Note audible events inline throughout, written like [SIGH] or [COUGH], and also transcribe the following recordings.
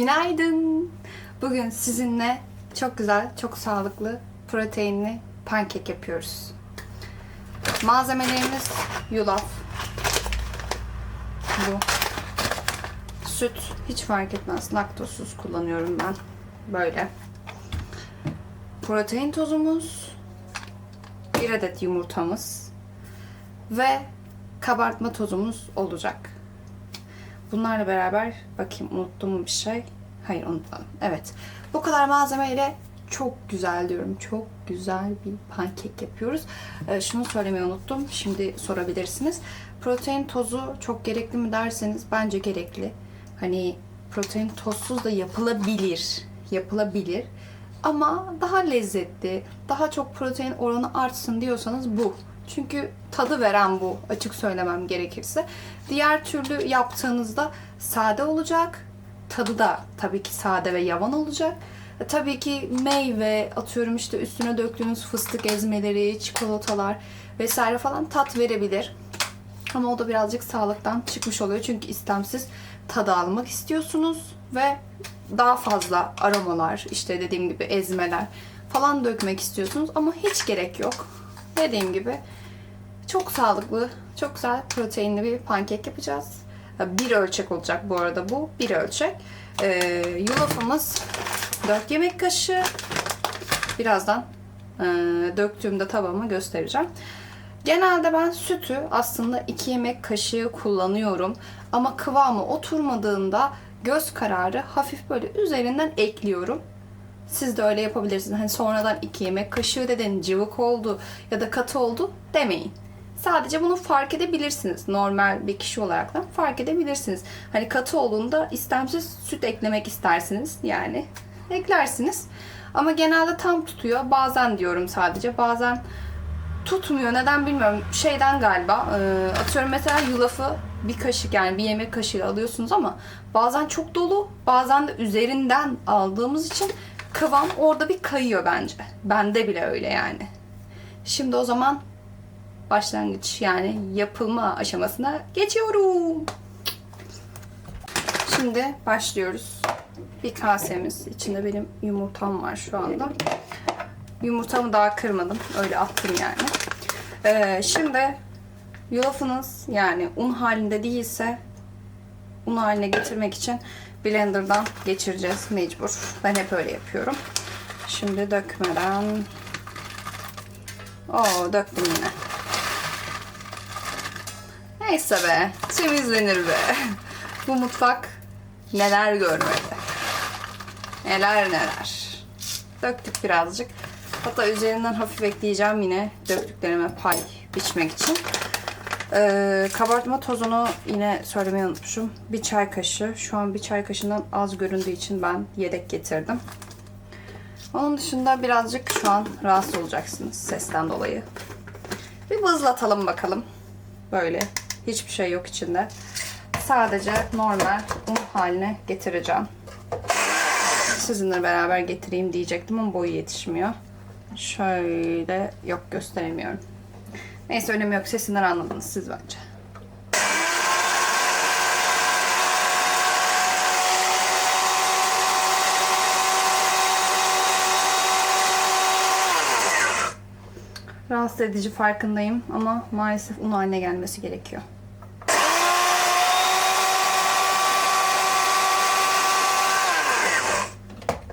Günaydın. Bugün sizinle çok güzel, çok sağlıklı, proteinli pankek yapıyoruz. Malzemelerimiz yulaf. Bu. Süt hiç fark etmez. Laktozsuz kullanıyorum ben. Böyle. Protein tozumuz. Bir adet yumurtamız. Ve kabartma tozumuz olacak. Bunlarla beraber bakayım unuttum mu bir şey? Hayır unutmadım. Evet. Bu kadar malzemeyle çok güzel diyorum. Çok güzel bir pankek yapıyoruz. Ee, şunu söylemeyi unuttum. Şimdi sorabilirsiniz. Protein tozu çok gerekli mi derseniz bence gerekli. Hani protein tozsuz da yapılabilir. Yapılabilir. Ama daha lezzetli, daha çok protein oranı artsın diyorsanız bu. Çünkü tadı veren bu açık söylemem gerekirse. Diğer türlü yaptığınızda sade olacak. Tadı da tabii ki sade ve yavan olacak. E, tabii ki meyve atıyorum işte üstüne döktüğünüz fıstık ezmeleri, çikolatalar vesaire falan tat verebilir. Ama o da birazcık sağlıktan çıkmış oluyor. Çünkü istemsiz tadı almak istiyorsunuz ve daha fazla aromalar, işte dediğim gibi ezmeler falan dökmek istiyorsunuz ama hiç gerek yok. Dediğim gibi çok sağlıklı, çok güzel proteinli bir pankek yapacağız. Bir ölçek olacak bu arada bu. Bir ölçek. Ee, yulafımız 4 yemek kaşığı. Birazdan e, döktüğümde tabağıma göstereceğim. Genelde ben sütü aslında 2 yemek kaşığı kullanıyorum. Ama kıvamı oturmadığında göz kararı hafif böyle üzerinden ekliyorum. Siz de öyle yapabilirsiniz. Hani sonradan 2 yemek kaşığı dedin, cıvık oldu ya da katı oldu demeyin. Sadece bunu fark edebilirsiniz. Normal bir kişi olarak da fark edebilirsiniz. Hani katı olduğunda istemsiz süt eklemek istersiniz. Yani eklersiniz. Ama genelde tam tutuyor. Bazen diyorum sadece. Bazen tutmuyor. Neden bilmiyorum. Şeyden galiba. e, atıyorum mesela yulafı bir kaşık yani bir yemek kaşığı alıyorsunuz ama bazen çok dolu. Bazen de üzerinden aldığımız için kıvam orada bir kayıyor bence. Bende bile öyle yani. Şimdi o zaman başlangıç yani yapılma aşamasına geçiyorum. Şimdi başlıyoruz. Bir kasemiz. içinde benim yumurtam var şu anda. Yumurtamı daha kırmadım. Öyle attım yani. Ee, şimdi yulafınız yani un halinde değilse un haline getirmek için blenderdan geçireceğiz mecbur. Ben hep öyle yapıyorum. Şimdi dökmeden Oo döktüm yine. Neyse be. Temizlenir be. Bu mutfak neler görmedi. Neler neler. Döktük birazcık. Hatta üzerinden hafif ekleyeceğim yine döktüklerime pay biçmek için. Ee, kabartma tozunu yine söylemeyi unutmuşum. Bir çay kaşığı. Şu an bir çay kaşığından az göründüğü için ben yedek getirdim. Onun dışında birazcık şu an rahatsız olacaksınız sesten dolayı. Bir bızlatalım bakalım. Böyle. Hiçbir şey yok içinde. Sadece normal un haline getireceğim. Sizinle beraber getireyim diyecektim ama boyu yetişmiyor. Şöyle yok gösteremiyorum. Neyse önemi yok. Sesinden anladınız siz bence. Rahatsız edici farkındayım ama maalesef un haline gelmesi gerekiyor.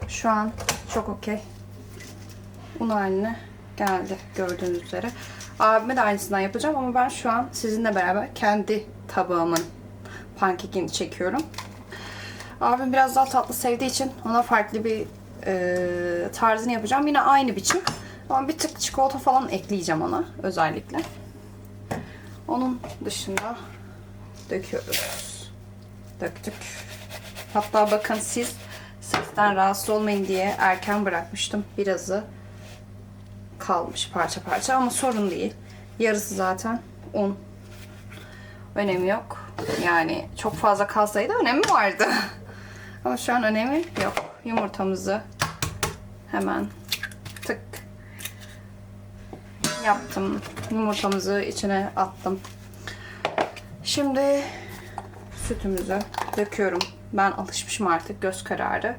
Şu an çok okey. Un haline geldi gördüğünüz üzere. Abime de aynısından yapacağım ama ben şu an sizinle beraber kendi tabağımın pankekini çekiyorum. Abim biraz daha tatlı sevdiği için ona farklı bir e, tarzını yapacağım. Yine aynı biçim. Ama bir tık çikolata falan ekleyeceğim ona özellikle. Onun dışında döküyoruz. Döktük. Hatta bakın siz sesten rahatsız olmayın diye erken bırakmıştım. Birazı kalmış parça parça ama sorun değil. Yarısı zaten un. Önemi yok. Yani çok fazla kalsaydı önemi vardı. [LAUGHS] ama şu an önemi yok. Yumurtamızı hemen tık yaptım. Yumurtamızı içine attım. Şimdi sütümüzü döküyorum Ben alışmışım artık göz kararı.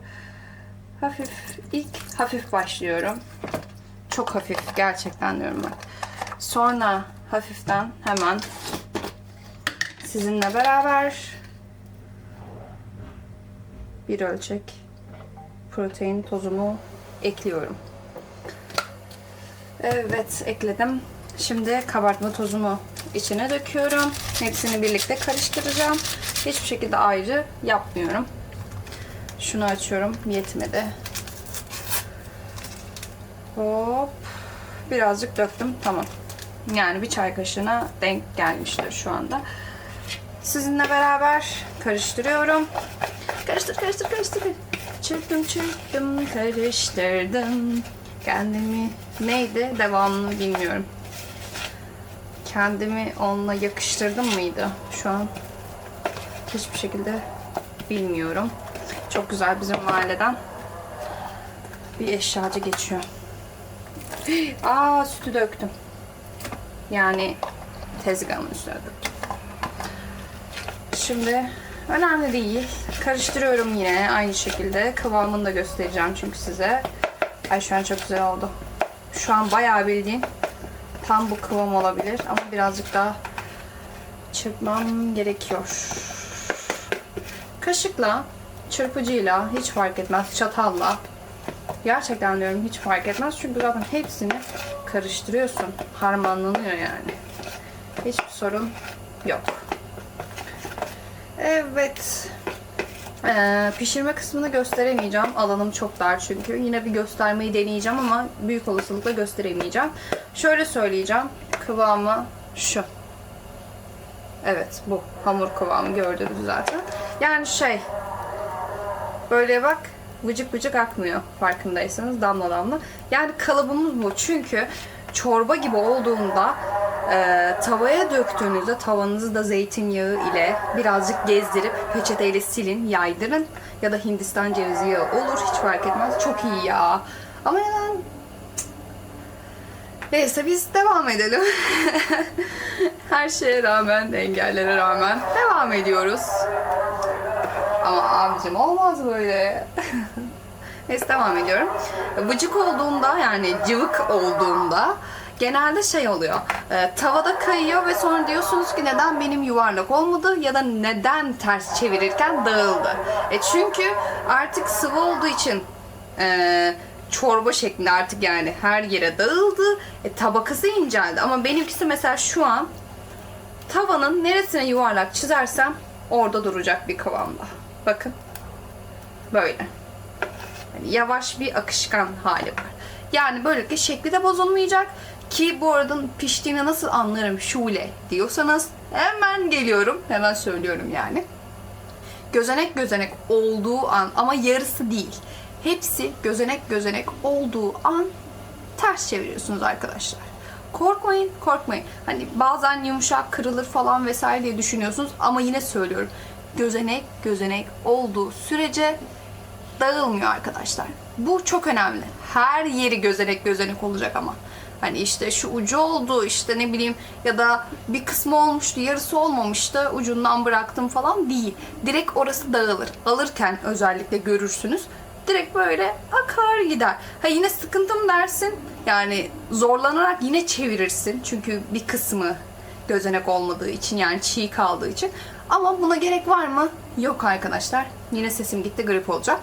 Hafif, ilk hafif başlıyorum. Çok hafif gerçekten diyorum bak. Sonra hafiften hemen sizinle beraber bir ölçek protein tozumu ekliyorum. Evet ekledim. Şimdi kabartma tozumu içine döküyorum. Hepsini birlikte karıştıracağım. Hiçbir şekilde ayrı yapmıyorum. Şunu açıyorum. Yetmedi. Hop. Birazcık döktüm. Tamam. Yani bir çay kaşığına denk gelmiştir şu anda. Sizinle beraber karıştırıyorum. Karıştır, karıştır, karıştır. Çırptım, çırptım, karıştırdım. Kendimi neydi devamını bilmiyorum. Kendimi onunla yakıştırdım mıydı? Şu an hiçbir şekilde bilmiyorum. Çok güzel bizim mahalleden bir eşyacı geçiyor. [GASPS] Aa sütü döktüm. Yani tezgahın üstüne döktüm. Şimdi önemli değil. Karıştırıyorum yine aynı şekilde. Kıvamını da göstereceğim çünkü size. Ay şu an çok güzel oldu. Şu an bayağı bildiğin tam bu kıvam olabilir ama birazcık daha çırpmam gerekiyor. Kaşıkla, çırpıcıyla hiç fark etmez, çatalla. Gerçekten diyorum hiç fark etmez çünkü zaten hepsini karıştırıyorsun. Harmanlanıyor yani. Hiçbir sorun yok. Evet. Ee, pişirme kısmını gösteremeyeceğim. Alanım çok dar çünkü. Yine bir göstermeyi deneyeceğim ama büyük olasılıkla gösteremeyeceğim. Şöyle söyleyeceğim. Kıvamı şu. Evet bu. Hamur kıvamı gördünüz zaten. Yani şey böyle bak vıcık vıcık akmıyor farkındaysanız damla damla. Yani kalıbımız bu. Çünkü çorba gibi olduğunda e, tavaya döktüğünüzde tavanızı da zeytinyağı ile birazcık gezdirip peçeteyle silin, yaydırın. Ya da Hindistan cevizi yağı olur hiç fark etmez. Çok iyi ya. Ama yani Neyse biz devam edelim. [LAUGHS] Her şeye rağmen, engellere rağmen devam ediyoruz. Ama abicim olmaz böyle. [LAUGHS] Neyse devam ediyorum. Bıcık olduğunda yani cıvık olduğunda genelde şey oluyor. e, tavada kayıyor ve sonra diyorsunuz ki neden benim yuvarlak olmadı ya da neden ters çevirirken dağıldı. E çünkü artık sıvı olduğu için e, çorba şeklinde artık yani her yere dağıldı. E, tabakası inceldi ama benimkisi mesela şu an tavanın neresine yuvarlak çizersem orada duracak bir kıvamda. Bakın. Böyle. Yani yavaş bir akışkan hali var. Yani böylelikle şekli de bozulmayacak. Ki bu arada piştiğini nasıl anlarım şule diyorsanız hemen geliyorum. Hemen söylüyorum yani. Gözenek gözenek olduğu an ama yarısı değil. Hepsi gözenek gözenek olduğu an ters çeviriyorsunuz arkadaşlar. Korkmayın, korkmayın. Hani bazen yumuşak kırılır falan vesaire diye düşünüyorsunuz ama yine söylüyorum. Gözenek gözenek olduğu sürece dağılmıyor arkadaşlar. Bu çok önemli. Her yeri gözenek gözenek olacak ama. Hani işte şu ucu oldu işte ne bileyim ya da bir kısmı olmuştu yarısı olmamıştı ucundan bıraktım falan değil. Direkt orası dağılır. Alırken özellikle görürsünüz. Direkt böyle akar gider. Ha yine sıkıntım dersin. Yani zorlanarak yine çevirirsin. Çünkü bir kısmı gözenek olmadığı için yani çiğ kaldığı için. Ama buna gerek var mı? Yok arkadaşlar. Yine sesim gitti grip olacak.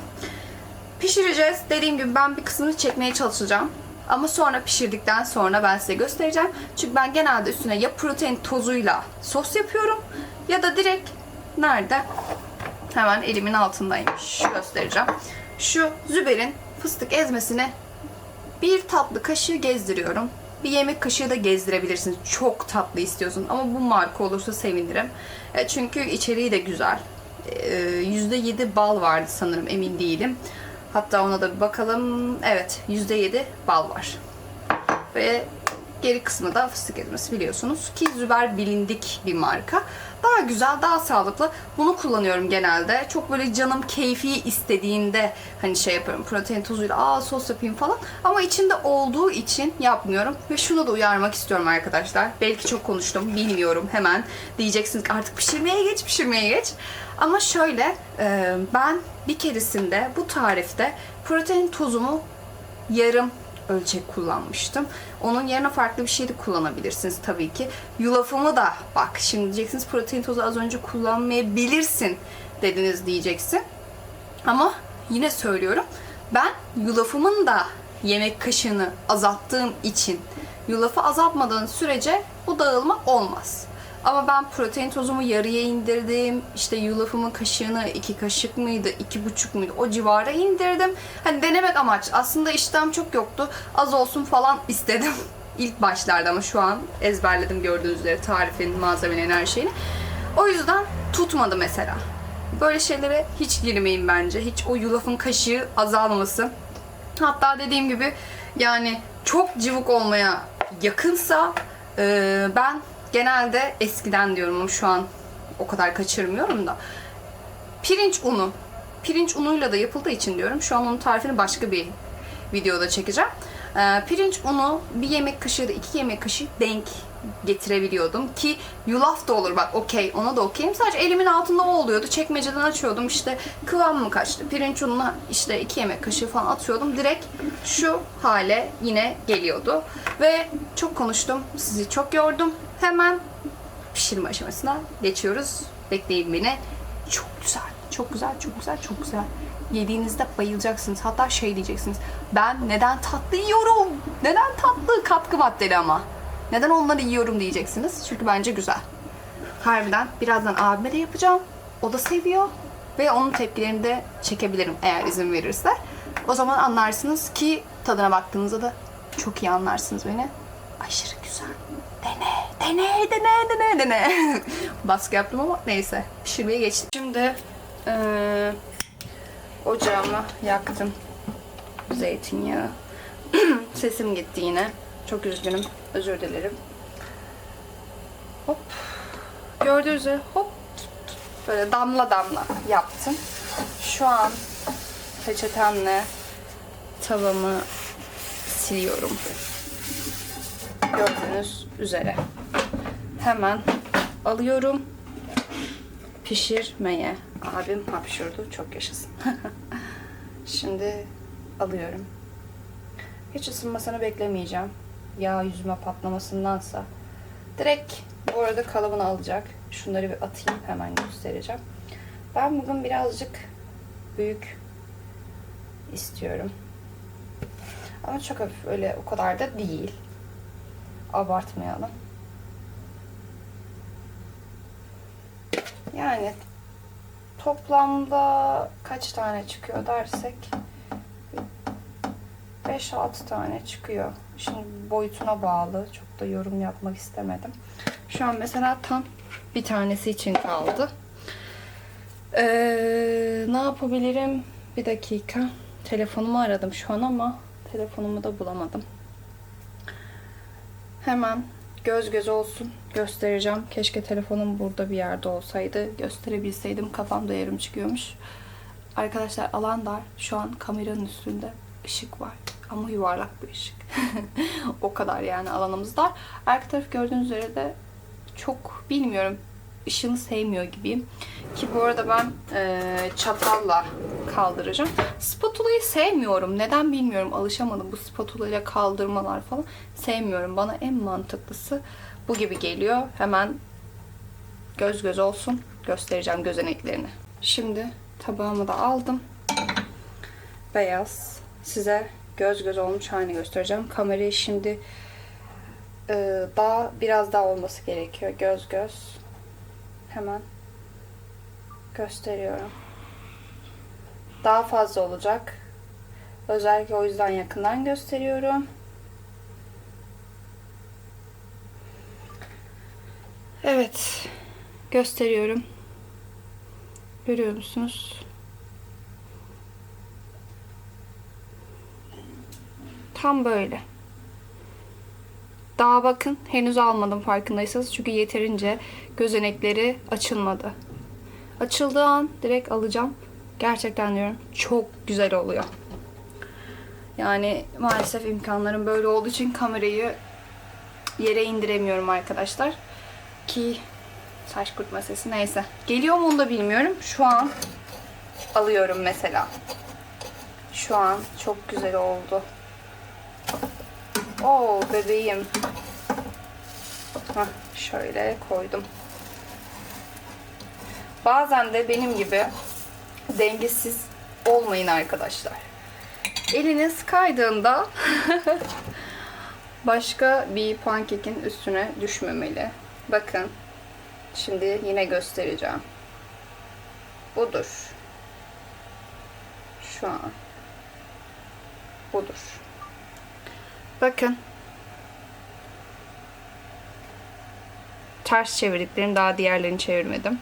Pişireceğiz. Dediğim gibi ben bir kısmını çekmeye çalışacağım. Ama sonra pişirdikten sonra ben size göstereceğim. Çünkü ben genelde üstüne ya protein tozuyla sos yapıyorum ya da direkt nerede? Hemen elimin altındaymış. Göstereceğim. Şu Züber'in fıstık ezmesine bir tatlı kaşığı gezdiriyorum. Bir yemek kaşığı da gezdirebilirsiniz. Çok tatlı istiyorsun ama bu marka olursa sevinirim. E, çünkü içeriği de güzel. E, %7 bal vardı sanırım emin değilim. Hatta ona da bir bakalım. Evet %7 bal var. Ve geri kısmı da fıstık ezmesi biliyorsunuz. Ki Züber bilindik bir marka. Daha güzel, daha sağlıklı. Bunu kullanıyorum genelde. Çok böyle canım keyfi istediğinde hani şey yapıyorum. Protein tozuyla aa sos yapayım falan. Ama içinde olduğu için yapmıyorum. Ve şunu da uyarmak istiyorum arkadaşlar. Belki çok konuştum, bilmiyorum hemen. Diyeceksiniz artık pişirmeye geç, pişirmeye geç. Ama şöyle e, ben bir keresinde bu tarifte protein tozumu yarım ölçek kullanmıştım. Onun yerine farklı bir şey de kullanabilirsiniz tabii ki. Yulafımı da bak şimdi diyeceksiniz protein tozu az önce kullanmayabilirsin dediniz diyeceksin. Ama yine söylüyorum. Ben yulafımın da yemek kaşığını azalttığım için yulafı azaltmadığın sürece bu dağılma olmaz. Ama ben protein tozumu yarıya indirdim. İşte yulafımın kaşığını iki kaşık mıydı, iki buçuk muydu o civara indirdim. Hani denemek amaç. Aslında iştahım çok yoktu. Az olsun falan istedim. [LAUGHS] İlk başlarda ama şu an ezberledim gördüğünüz üzere tarifin, malzemelerin her şeyini. O yüzden tutmadı mesela. Böyle şeylere hiç girmeyin bence. Hiç o yulafın kaşığı azalmasın. Hatta dediğim gibi yani çok cıvık olmaya yakınsa e, ben genelde eskiden diyorum şu an o kadar kaçırmıyorum da. Pirinç unu. Pirinç unuyla da yapıldığı için diyorum şu an onun tarifini başka bir videoda çekeceğim. E, pirinç unu bir yemek kaşığı da iki yemek kaşığı denk getirebiliyordum ki yulaf da olur. Bak okey ona da okeyim. Sadece elimin altında o oluyordu. Çekmeceden açıyordum. İşte kıvam mı kaçtı? Pirinç ununa işte iki yemek kaşığı falan atıyordum. Direkt şu hale yine geliyordu. Ve çok konuştum. Sizi çok yordum hemen pişirme aşamasına geçiyoruz bekleyin beni çok güzel çok güzel çok güzel çok güzel yediğinizde bayılacaksınız hatta şey diyeceksiniz ben neden tatlı yiyorum neden tatlı katkı maddeli ama neden onları yiyorum diyeceksiniz. Çünkü bence güzel. Harbiden birazdan abime de yapacağım. O da seviyor. Ve onun tepkilerini de çekebilirim eğer izin verirse. O zaman anlarsınız ki tadına baktığınızda da çok iyi anlarsınız beni. Dene, dene, dene, dene. [LAUGHS] Baskı yaptım ama neyse. Pişirmeye geçtim. Şimdi eee ocağımı yaktım. Zeytinyağı. [CLEARS THROAT] Sesim gitti yine. Çok üzgünüm. Özür dilerim. Hop. Gördüğünüz üzere hop. Böyle damla damla yaptım. Şu an peçetemle tavamı siliyorum. Gördüğünüz üzere. Hemen alıyorum. Pişirmeye. Abim hapşurdu. Çok yaşasın. [LAUGHS] Şimdi alıyorum. Hiç ısınmasını beklemeyeceğim. Yağ yüzüme patlamasındansa. Direkt bu arada kalıbını alacak. Şunları bir atayım hemen göstereceğim. Ben bugün birazcık büyük istiyorum. Ama çok hafif öyle o kadar da değil. Abartmayalım. Yani toplamda kaç tane çıkıyor dersek 5-6 tane çıkıyor. Şimdi boyutuna bağlı. Çok da yorum yapmak istemedim. Şu an mesela tam bir tanesi için kaldı. Ee, ne yapabilirim? Bir dakika. Telefonumu aradım şu an ama telefonumu da bulamadım. Hemen göz göz olsun göstereceğim. Keşke telefonum burada bir yerde olsaydı. Gösterebilseydim kafamda yarım çıkıyormuş. Arkadaşlar alan dar. Şu an kameranın üstünde ışık var. Ama yuvarlak bir ışık. [LAUGHS] o kadar yani alanımız dar. Arka taraf gördüğünüz üzere de çok bilmiyorum ışığını sevmiyor gibiyim. Ki bu arada ben e, çatalla kaldıracağım. Spatula'yı sevmiyorum. Neden bilmiyorum. Alışamadım. Bu spatula ile kaldırmalar falan sevmiyorum. Bana en mantıklısı bu gibi geliyor. Hemen göz göz olsun. Göstereceğim gözeneklerini. Şimdi tabağımı da aldım. Beyaz. Size göz göz olmuş halini göstereceğim. Kamerayı şimdi e, daha biraz daha olması gerekiyor. Göz göz. Hemen gösteriyorum. Daha fazla olacak. Özellikle o yüzden yakından gösteriyorum. Evet. Gösteriyorum. Görüyor musunuz? Tam böyle. Daha bakın henüz almadım farkındaysanız. Çünkü yeterince gözenekleri açılmadı. Açıldığı an direkt alacağım. Gerçekten diyorum çok güzel oluyor. Yani maalesef imkanlarım böyle olduğu için kamerayı yere indiremiyorum arkadaşlar. Ki Saç kurutma sesi neyse. Geliyor mu onu da bilmiyorum. Şu an alıyorum mesela. Şu an çok güzel oldu. Oo bebeğim. Hah, şöyle koydum. Bazen de benim gibi dengesiz olmayın arkadaşlar. Eliniz kaydığında [LAUGHS] başka bir pankekin üstüne düşmemeli. Bakın. Şimdi yine göstereceğim. Budur. Şu an. Budur. Bakın. Ters çevirdiklerim daha diğerlerini çevirmedim.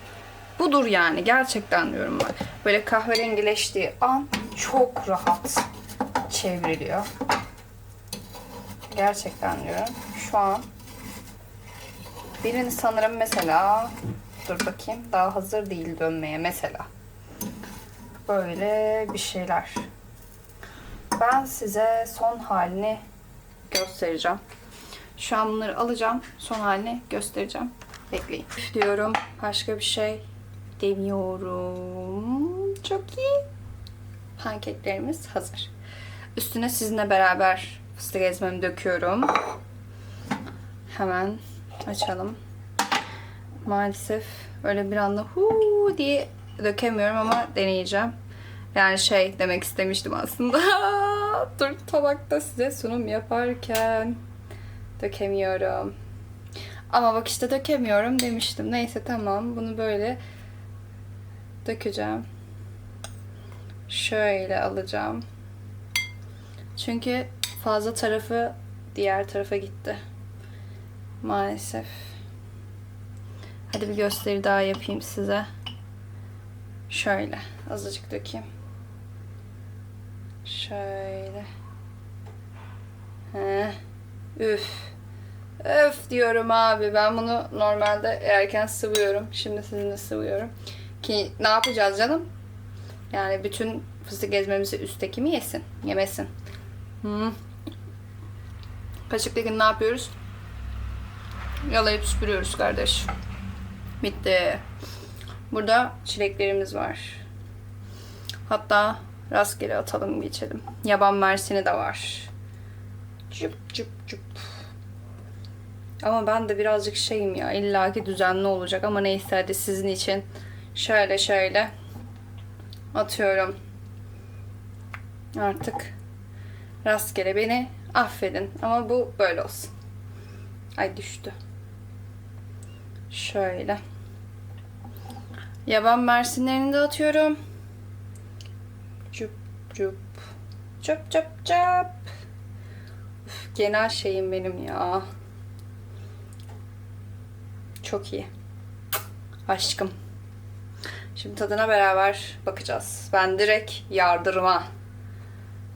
Budur yani gerçekten diyorum ben. Böyle kahverengileştiği an çok rahat çevriliyor. Gerçekten diyorum. Şu an birini sanırım mesela dur bakayım daha hazır değil dönmeye mesela. Böyle bir şeyler. Ben size son halini göstereceğim. Şu an bunları alacağım. Son halini göstereceğim. Bekleyin. Diyorum. Başka bir şey demiyorum. Çok iyi. Pankeklerimiz hazır. Üstüne sizinle beraber fıstık ezmemi döküyorum. Hemen açalım. Maalesef öyle bir anda hu diye dökemiyorum ama deneyeceğim. Yani şey demek istemiştim aslında. [LAUGHS] Dur tabakta size sunum yaparken dökemiyorum. Ama bak işte dökemiyorum demiştim. Neyse tamam bunu böyle dökeceğim. Şöyle alacağım. Çünkü fazla tarafı diğer tarafa gitti. Maalesef. Hadi bir gösteri daha yapayım size. Şöyle azıcık dökeyim. Şöyle. Heh. Üf. Öf diyorum abi. Ben bunu normalde erken sıvıyorum. Şimdi sizinle sıvıyorum. Ki ne yapacağız canım? Yani bütün fıstık ezmemizi üstteki mi yesin? Yemesin. Hmm. Kaşıkla ne yapıyoruz? Yalayıp süpürüyoruz kardeş. Bitti. Burada çileklerimiz var. Hatta rastgele atalım geçelim. Yaban mersini de var. Cüp cüp cüp. Ama ben de birazcık şeyim ya. illaki düzenli olacak ama neyse hadi sizin için şöyle şöyle atıyorum. Artık rastgele beni affedin. Ama bu böyle olsun. Ay düştü. Şöyle. Yaban mersinlerini de atıyorum. Cüp. Çöp çöp çöp. Üf, genel şeyim benim ya. Çok iyi. Aşkım. Şimdi tadına beraber bakacağız. Ben direkt yardırma.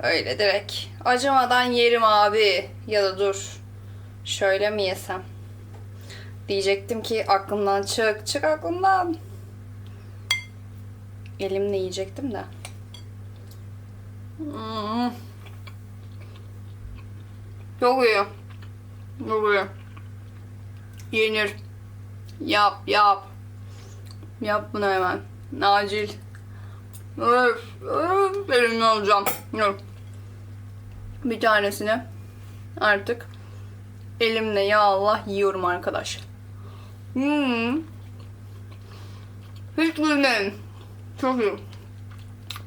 Öyle direkt. Acımadan yerim abi. Ya da dur. Şöyle mi yesem? Diyecektim ki aklımdan çık. Çık aklımdan. Elimle yiyecektim de. Hmm. Çok iyi. Çok iyi. Yenir. Yap yap. Yap bunu hemen. Acil. Öf, öf, elimle alacağım. Yok. Bir tanesini artık elimle ya Allah yiyorum arkadaş. Hmm. Hiç bilmem. Çok iyi.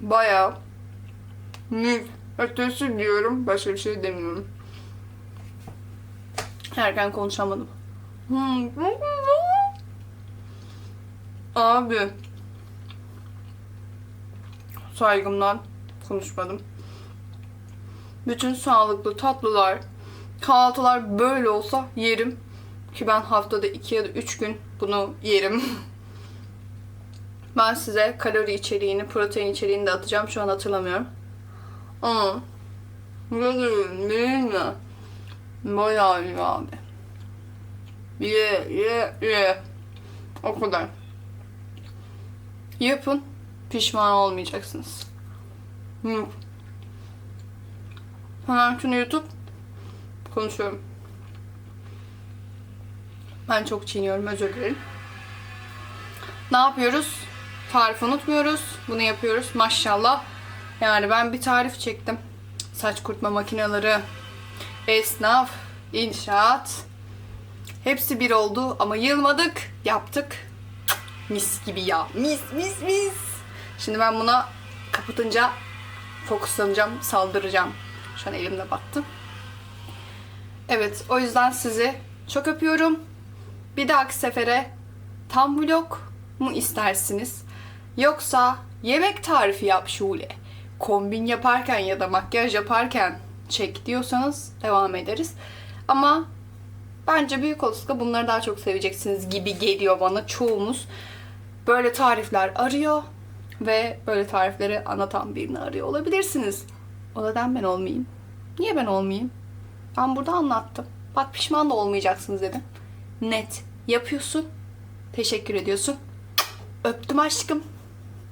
Bayağı mis. Ötesi diyorum. Başka bir şey demiyorum. Erken konuşamadım. Abi. Saygımdan konuşmadım. Bütün sağlıklı tatlılar, kahvaltılar böyle olsa yerim. Ki ben haftada 2 ya da 3 gün bunu yerim. [LAUGHS] ben size kalori içeriğini, protein içeriğini de atacağım. Şu an hatırlamıyorum. Ama yedim değil mi? Bayağı iyi abi. Ye, ye, ye. O kadar. Yapın. Pişman olmayacaksınız. Hı. Hemen şunu YouTube konuşuyorum. Ben çok çiğniyorum özür dilerim. ne yapıyoruz? Tarifi unutmuyoruz. Bunu yapıyoruz. Maşallah. Yani ben bir tarif çektim. Saç kurutma makineleri, esnaf, inşaat. Hepsi bir oldu ama yılmadık. Yaptık. Mis gibi ya. Mis mis mis. Şimdi ben buna kapatınca fokuslanacağım, saldıracağım. Şu an elimde battı. Evet, o yüzden sizi çok öpüyorum. Bir dahaki sefere tam vlog mu istersiniz? Yoksa yemek tarifi yap Şule. Kombin yaparken ya da makyaj yaparken çek diyorsanız devam ederiz. Ama bence büyük olasılıkla bunları daha çok seveceksiniz gibi geliyor bana çoğumuz. Böyle tarifler arıyor ve böyle tarifleri anlatan birini arıyor olabilirsiniz. O neden ben olmayayım? Niye ben olmayayım? Ben burada anlattım. Bak pişman da olmayacaksınız dedim. Net. Yapıyorsun. Teşekkür ediyorsun. Öptüm aşkım.